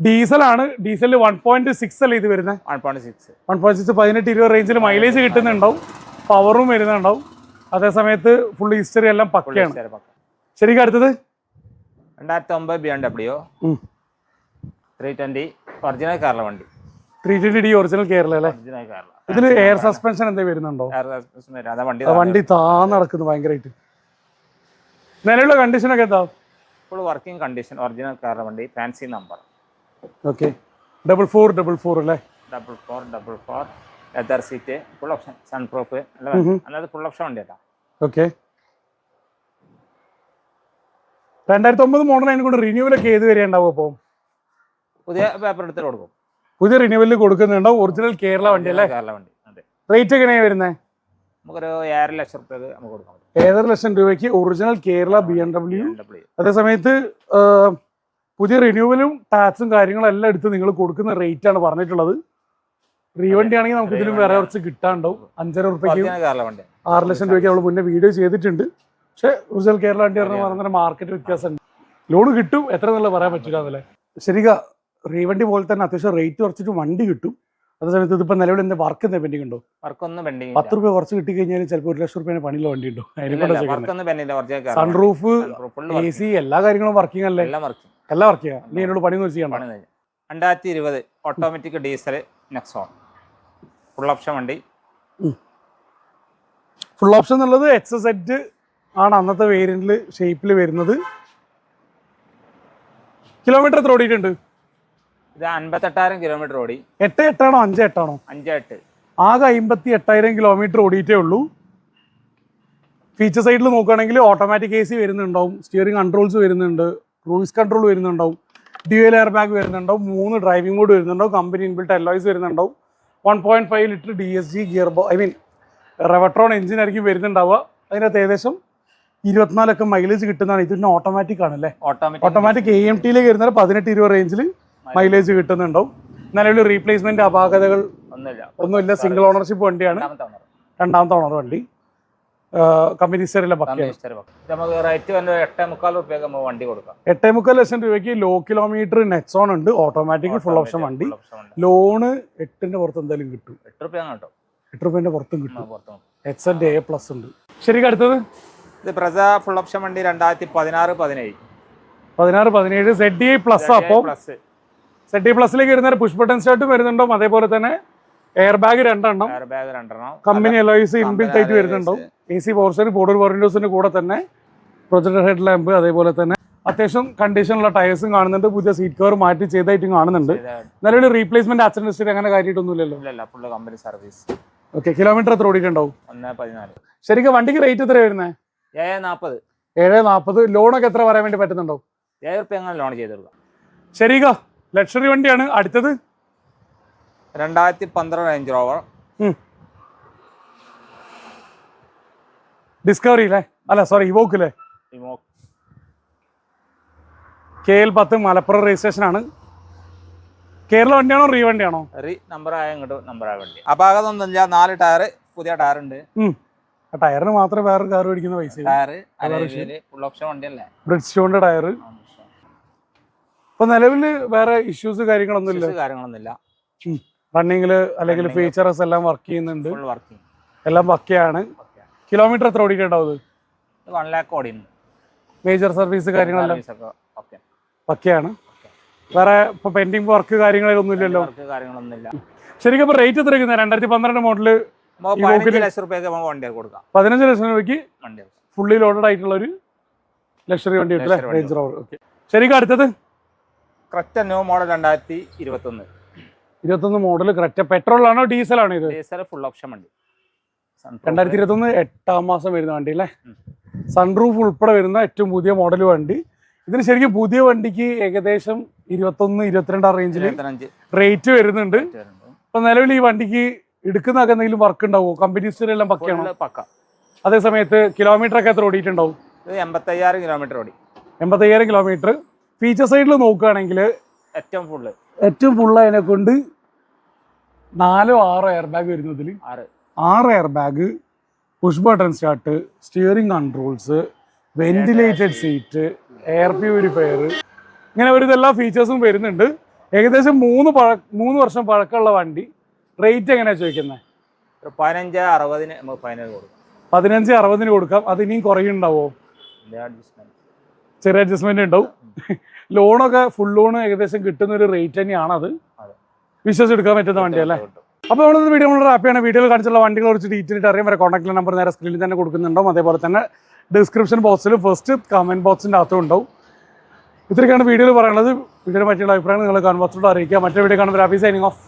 ഡീസലാണ് ഡീസലിൽ വൺ പോയിന്റ് സിക്സ് അല്ലേ ഇത് വരുന്നത് one point six one point six പതിനെട്ട് ഇരുപത് റേഞ്ചിൽ മൈലേജ് കിട്ടുന്നുണ്ടാവും. പവറും വരുന്നുണ്ടാവും. അതേസമയത്ത് ഫുൾ ഹിസ്റ്ററി എല്ലാം പക്കയാണ്. പക്ക. ശരിക്കും അടുത്തത്? രണ്ടായിരത്തി ഒമ്പത് B M W. Three twenty original Kerala വണ്ടി. Three twenty D original Kerala അല്ലേ? ഇതിൽ എയർ സസ്പെൻഷൻ എന്തെങ്കിലും വരുന്നുണ്ടോ? വണ്ടി താ നടക്കുന്നു ഭയങ്കരമായിട്ട് നിലവിലുള്ള കണ്ടീഷനൊക്കെ എന്താ? Full working condition original Kerala വണ്ടി fancy number okay double four double four അല്ലേ? Double four double four leather seat full option sun proof. അല്ലാതെ ഫുൾ ഓപ്ഷൻ ഉണ്ട് ഓക്കെ രണ്ടായിരത്തി ഒമ്പത് മോഡൽ അതിനെ കൊണ്ട് റിന്യൂവലൊക്കെ ഏത് വരെ ഉണ്ടാവും അപ്പോൾ പുതിയ പേപ്പർ എടുത്തിട്ട് കൊടുക്കും. പുതിയ റിന്യൂവലിൽ കൊടുക്കുന്നുണ്ടോ ഒറിജിനൽ കേരള വണ്ടി അല്ലേ? കേരള വണ്ടി അതെ. റേറ്റ് എങ്ങനെയാണ് വരുന്നത് നമുക്കൊരു ഏഴര ലക്ഷം രൂപ നമുക്ക് കൊടുക്കാം. ഏഴര ലക്ഷം രൂപയ്ക്ക് original Kerala B M W W അതേ സമയത്ത് ആ, പുതിയ റിന്യൂവലും ടാക്സും കാര്യങ്ങളും എല്ലാം എടുത്ത് നിങ്ങൾ കൊടുക്കുന്ന റേറ്റ് ആണ് പറഞ്ഞിട്ടുള്ളത്. റീവണ്ടി ആണെങ്കിൽ നമുക്ക് ഇതിലും വേറെ കുറച്ച് കിട്ടാണ്ടാവും. അഞ്ചര കേരള ആറ് ലക്ഷം രൂപയ്ക്ക് നമ്മൾ മുന്നേ വീഡിയോ ചെയ്തിട്ടുണ്ട്. പക്ഷെ റിസൽ കേരള വണ്ടി പറഞ്ഞ മാർക്കറ്റ് വ്യത്യാസമുണ്ട്. ലോൺ കിട്ടും എത്ര നല്ല പറയാൻ പറ്റില്ല അതല്ലേ ശരിക്ക റീവണ്ടി പോലെ തന്നെ അത്യാവശ്യം റേറ്റ് കുറച്ചിട്ട് വണ്ടി കിട്ടും. അതേ സമയത്ത് ഇതിപ്പോ നിലവിൽ എന്താ വർക്ക് എന്താ പെൻഡിങ് ഉണ്ടോ? പത്ത് രൂപ കുറച്ച് കിട്ടി കഴിഞ്ഞാൽ ചിലപ്പോൾ ഒരു ലക്ഷം റുപ്യ പണിയുള്ള വണ്ടി ഉണ്ടോ? സൺറൂഫ് എ സി എല്ലാ കാര്യങ്ങളും വർക്കിംഗ് അല്ലേ? എല്ലാം വർക്ക് ചെയ്യാം. നീ എന്നോട് പണി നോക്കി ചെയ്യണം പണി കഴിഞ്ഞു രണ്ടായിരത്തി ഇരുപത് automatic diesel Nexon. Full option വണ്ടി. ഫുൾ ഓപ്ഷൻ എന്നുള്ളത് എക്സ് സെറ്റ് ആണ് അന്നത്തെ വേരിയന്റിൽ ഷേപ്പിൽ വരുന്നത്. കിലോമീറ്റർ എത്ര ഓടിയിട്ടുണ്ട്? ഇത് അൻപത്തെട്ടായിരം കിലോമീറ്റർ ഓടി. എട്ട് എട്ടാണോ അഞ്ച് എട്ടാണോ? അഞ്ച് എട്ട്. ആകെ അമ്പത്തി എട്ടായിരം കിലോമീറ്റർ ഓടിയിട്ടേ ഉള്ളൂ. ഫീച്ചർ സൈഡിൽ നോക്കുകയാണെങ്കിൽ ഓട്ടോമാറ്റിക് എ സി വരുന്നുണ്ടാവും. സ്റ്റിയറിംഗ് കൺട്രോൾസ് വരുന്നുണ്ട്. ക്രൂയിസ് കൺട്രോൾ വരുന്നുണ്ടാവും ഡ്യുവൽ എയർ ബാഗ് വരുന്നുണ്ടാവും മൂന്ന് ഡ്രൈവിംഗ് മോഡ് വരുന്നുണ്ടാവും company inbuilt alloys വരുന്നുണ്ടാവും. One point five litre D S G gear ബോ ഐ മീൻ റെവട്രോൺ എഞ്ചിൻ ആയിരിക്കും വരുന്നുണ്ടാവുക. അതിനകത്ത് ഏകദേശം ഇരുപത്തിനാലൊക്കെ മൈലേജ് കിട്ടുന്നതാണ്. ഇതിന് ഓട്ടോമാറ്റിക് ആണല്ലേ? ഓട്ടോമാറ്റിക് ഓട്ടോമാറ്റിക് എ എം ടിയിലേക്ക് വരുന്നത് പതിനെട്ട് ഇരുപത് റേഞ്ചിൽ മൈലേജ് കിട്ടുന്നുണ്ടാവും. നിലവിൽ റീപ്ലേസ്മെന്റ് അപാകതകൾ ഒന്നുമില്ല. സിംഗിൾ ഓണർഷിപ്പ് വണ്ടിയാണ്. രണ്ടാമത്തെ ഓണർ വണ്ടി. കമ്പനി സ്റ്റേറിലെ ബക്കിയാണ് കമ്പനി നമുക്ക് റേറ്റ് വന്ന് എട്ടേ മുക്കാൽ നമുക്ക് വണ്ടി കൊടുക്കാം. എട്ടേ മുക്കാൽ ലക്ഷം രൂപയ്ക്ക് ലോ കിലോമീറ്റർ നെക്സോൺ ഉണ്ട്. ഓട്ടോമാറ്റിക് ഫുൾ ഓപ്ഷൻ വണ്ടി. Full option വണ്ടി. ലോണ് എട്ടിന്റെ പുറത്ത് എന്തായാലും കിട്ടും. എട്ട് രൂപ കേട്ടോ. എട്ട് റുപ്യന്റെ പുറത്തും കിട്ടും. എക്സ് എഡ് എ പ്ലസ് ഉണ്ട്. ശരിക്കും അടുത്തത്? ഇത് പ്രസ ഫുൾ ഓപ്ഷൻ വണ്ടി രണ്ടായിരത്തി പതിനാറ് പതിനേഴ്. പതിനാറ് പതിനേഴ്. സെഡ് ഡി ഐ പ്ലസ് അപ്പോൾ സെഡ് ഡി പ്ലസിലേക്ക് വരുന്ന പുഷ് ബട്ടൺ സ്റ്റാർട്ടും വരുന്നുണ്ടോ അതേപോലെ തന്നെ എയർ ബാഗ് രണ്ടെണ്ണം. എയർ ബാഗ് രണ്ടെണ്ണം കമ്പനി അലോയിസ് ഇൻബിൽറ്റ് ആയിട്ട് Company വരുന്നുണ്ടാവും. A C power steering four door വിൻഡോസിന്റെ കൂടെ തന്നെ പ്രൊജക്ടർ ഹെഡ് ലാമ്പ് അതേപോലെ തന്നെ അത്യാവശ്യം കണ്ടീഷനുള്ള ടയേഴ്സും കാണുന്നുണ്ട്. പുതിയ സീറ്റ് കവർ മാറ്റി ചെയ്തായിട്ടും കാണുന്നുണ്ട്. നല്ലൊരു നിലവിൽ റീപ്ലേസ്മെന്റ് ആക്സിഡന്റ് ഹിസ്റ്ററി അങ്ങനെ കാര്യമായിട്ടൊന്നുമില്ലല്ലോ? ഇല്ലല്ല full company service okay kilometre എത്ര ഓടിയിട്ടുണ്ടാവും? ഒന്ന് പതിനാല്. ശരിക്കും വണ്ടിക്ക് റേറ്റ് എത്ര വരുന്നത് ഏഴ് നാൽപ്പത് ഏഴ് നാൽപ്പത് ലോണൊക്കെ എത്ര വരാൻ വേണ്ടി പറ്റുന്നുണ്ടോ ഏഴ് റുപ്യ അങ്ങനെ ലോൺ ചെയ്ത് കൊടുക്കാം? ശരിക ലക്ഷറി വണ്ടിയാണ്. അടുത്തത്? രണ്ടായിരത്തി പന്ത്രണ്ട് റേഞ്ച് റോവർ ഡിസ്കവറി അല്ലേ അല്ല സോറി ഇവോക്ക് അല്ലേ കെ എൽ പത്ത് മലപ്പുറം രജിസ്ട്രേഷൻ ആണ്. കേരള വണ്ടിയാണോ റീ വണ്ടിയാണോ? റീ നമ്പർ ആയ ഇങ്ങോട്ട് നമ്പർ ആയ വണ്ടി അപാകതൊന്നുമില്ല നാല് ടയർ പുതിയ ടയർ ഉണ്ട്. ആ ടയറിന് മാത്രമേ വേറെ കാർ മേടിക്കുന്ന പൈസ. ബ്രിഡ്സ്റ്റോണിന്റെ ഫുൾ ഓപ്ഷൻ വണ്ടി അല്ലേ ബ്രിഡ് ടയർ ഇപ്പൊ നിലവിൽ വേറെ ഇഷ്യൂസ് കാര്യങ്ങളൊന്നും ഇല്ല കാര്യങ്ങളൊന്നുമില്ല. റണ്ണിങ്ങിൽ അല്ലെങ്കിൽ ഫീച്ചറസ് ഫീച്ചേഴ്സ് എല്ലാം വർക്ക് ചെയ്യുന്നുണ്ട്. എല്ലാം പക്കയാണ് കിലോമീറ്റർ എത്ര ഓടിയിട്ടുണ്ടാവും ഇത് വൺ ലാക്ക് ഓടിയുണ്ട് മേജർ സർവീസ് കാര്യങ്ങളെല്ലാം? okay. പക്കയാണ്. വേറെ ഇപ്പൊ പെൻഡിങ് വർക്ക് കാര്യങ്ങളൊന്നും ഇല്ലല്ലോ? കാര്യങ്ങളൊന്നുമില്ല. ശരിക്കും ഇപ്പൊ റേറ്റ് എത്ര രണ്ടായിരത്തി പന്ത്രണ്ട് മോഡൽ പതിനഞ്ച് ലക്ഷം റുപ്യൊക്കെ വണ്ടി കൊടുക്കാം. പതിനഞ്ച് ലക്ഷം രൂപയ്ക്ക് വണ്ടി. ഫുള്ളി ലോഡഡ് ആയിട്ടുള്ള ഒരു ലക്ഷറി വണ്ടി. റേഞ്ച് റോവർ ഓക്കെ ശരിക്കും അടുത്തത്? കറക്റ്റ് ന്യൂ മോഡൽ രണ്ടായിരത്തി ഇരുപത്തൊന്ന്. ഇരുപത്തൊന്ന് മോഡൽ കറക്റ്റ് പെട്രോൾ ആണോ? ഡീസൽ ആണോ ഇത്? ഡീസൽ ഫുൾ ഓപ്ഷൻ വണ്ടി. രണ്ടായിരത്തി ഇരുപത്തൊന്ന് എട്ടാം മാസം വരുന്ന വണ്ടി അല്ലേ സൺറൂഫ് ഉൾപ്പെടെ വരുന്ന ഏറ്റവും പുതിയ മോഡൽ വണ്ടി. ഇതിന് ശരിക്കും പുതിയ വണ്ടിക്ക് ഏകദേശം ഇരുപത്തൊന്ന് ഇരുപത്തിരണ്ട് ആ റേഞ്ചിൽ റേറ്റ് വരുന്നുണ്ട്. അപ്പൊ നിലവിൽ ഈ വണ്ടിക്ക് എടുക്കുന്നൊക്കെ എന്തെങ്കിലും വർക്ക് ഉണ്ടാവുമോ കമ്പനി എല്ലാം പക്കയാണോ? പക്ക. അതേ സമയത്ത് കിലോമീറ്റർ ഒക്കെ എത്ര ഓടിയിട്ടുണ്ടാവും? എൺപത്തയ്യായിരം കിലോമീറ്റർ ഓടി. എൺപത്തയ്യായിരം കിലോമീറ്റർ ഫീച്ചർ സൈഡിൽ നോക്കുകയാണെങ്കിൽ ഏറ്റവും ഫുള്ള് ഏറ്റവും ഫുള്ള് അതിനെ കൊണ്ട് നാലോ ആറോ എയർ ബാഗ് വരുന്നതിൽ ആറ്. ആറ് air bag push button start steering controls ventilated seat air purifier ഇങ്ങനെ ഒരു ഇതെല്ലാ ഫീച്ചേഴ്സും വരുന്നുണ്ട്. ഏകദേശം മൂന്ന് പഴ മൂന്ന് വർഷം പഴക്കമുള്ള വണ്ടി. റേറ്റ് എങ്ങനെയാണ് ചോദിക്കുന്നത് പതിനഞ്ച് അറുപതിന് ഫൈനൽ കൊടുക്കാം. പതിനഞ്ച് അറുപതിന് കൊടുക്കാം. അത് ഇനിയും കുറയുണ്ടാവോ ചെറിയ അഡ്ജസ്റ്റ്മെന്റ് ഉണ്ടാവും. ലോണൊക്കെ ഫുൾ ലോൺ ഏകദേശം കിട്ടുന്ന ഒരു റേറ്റ് തന്നെയാണ് അത്. അതെ. വിശ്വസിച്ചെടുക്കാൻ പറ്റുന്ന വണ്ടിയല്ലേ? കിട്ടും. അപ്പോൾ നമ്മൾ വീഡിയോ നമ്മൾ റാപ്പിയാണ് വീഡിയോയിൽ കാണിച്ചുള്ള വണ്ടികളെ കുറിച്ച് ഡീറ്റെയിൽ അറിയാൻ വരെ കോൺടാക്ട് നമ്പർ നേരെ സ്ക്രീനിൽ തന്നെ കൊടുക്കുന്നുണ്ടാവും. അതേപോലെ തന്നെ ഡിസ്ക്രിപ്ഷൻ ബോക്സിലും ഫസ്റ്റ് കമന്റ് ബോക്സിന്റെ അകത്തും ഉണ്ടാവും. ഇത്രയൊക്കെയാണ് വീഡിയോയിൽ പറയുന്നത് വീഡിയോയിൽ പറ്റിയുള്ള അഭിപ്രായങ്ങൾ നിങ്ങൾ കമന്റ് ബോക്സിലൂടെ അറിയിക്കുക. മറ്റേ വീഡിയോ കാണുമ്പോൾ ഹാപ്പി സൈനിങ് ഓഫ്